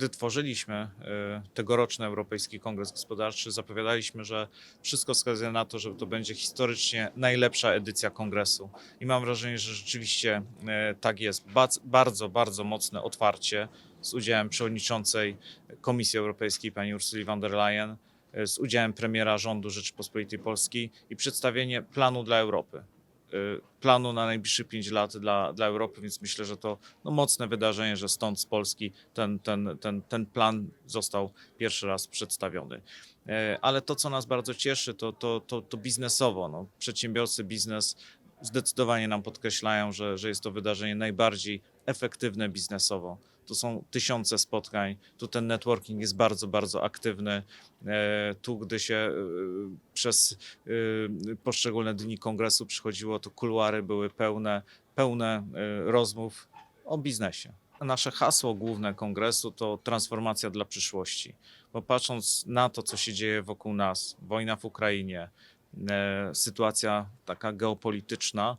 gdy tworzyliśmy y, tegoroczny Europejski Kongres Gospodarczy, zapowiadaliśmy, że wszystko wskazuje na to, że to będzie historycznie najlepsza edycja kongresu. I mam wrażenie, że rzeczywiście y, tak jest. Bardzo, bardzo mocne otwarcie z udziałem przewodniczącej Komisji Europejskiej pani Ursuli von der Leyen, y, z udziałem premiera rządu Rzeczypospolitej Polskiej i przedstawienie planu dla Europy. Y, Planu na najbliższe 5 lat dla, dla Europy, więc myślę, że to no, mocne wydarzenie, że stąd z Polski ten, ten, ten, ten plan został pierwszy raz przedstawiony. E, Ale to, co nas bardzo cieszy, to, to, to, to biznesowo. No, przedsiębiorcy, biznes zdecydowanie nam podkreślają, że, że jest to wydarzenie najbardziej efektywne biznesowo. Tu są tysiące spotkań, tu ten networking jest bardzo, bardzo aktywny. E, Tu, gdy się e, przez e, poszczególne dni kongresu przychodziło, to kuluary były pełne, pełne rozmów o biznesie. Nasze hasło główne kongresu to transformacja dla przyszłości. Bo patrząc na to, co się dzieje wokół nas, wojna w Ukrainie, sytuacja taka geopolityczna,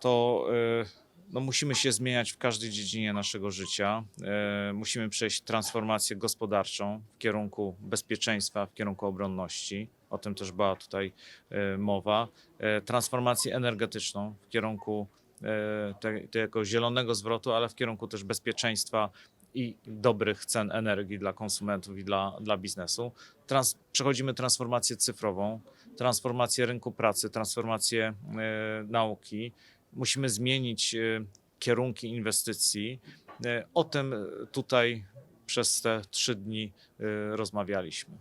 to e, no, musimy się zmieniać w każdej dziedzinie naszego życia. E, musimy przejść transformację gospodarczą w kierunku bezpieczeństwa, w kierunku obronności. O tym też była tutaj e, mowa. E, transformację energetyczną w kierunku e, te, tego zielonego zwrotu, ale w kierunku też bezpieczeństwa i dobrych cen energii dla konsumentów i dla, dla biznesu. Trans, przechodzimy transformację cyfrową, transformację rynku pracy, transformację e, nauki. Musimy zmienić e, kierunki inwestycji. E, O tym tutaj przez te trzy dni e, rozmawialiśmy.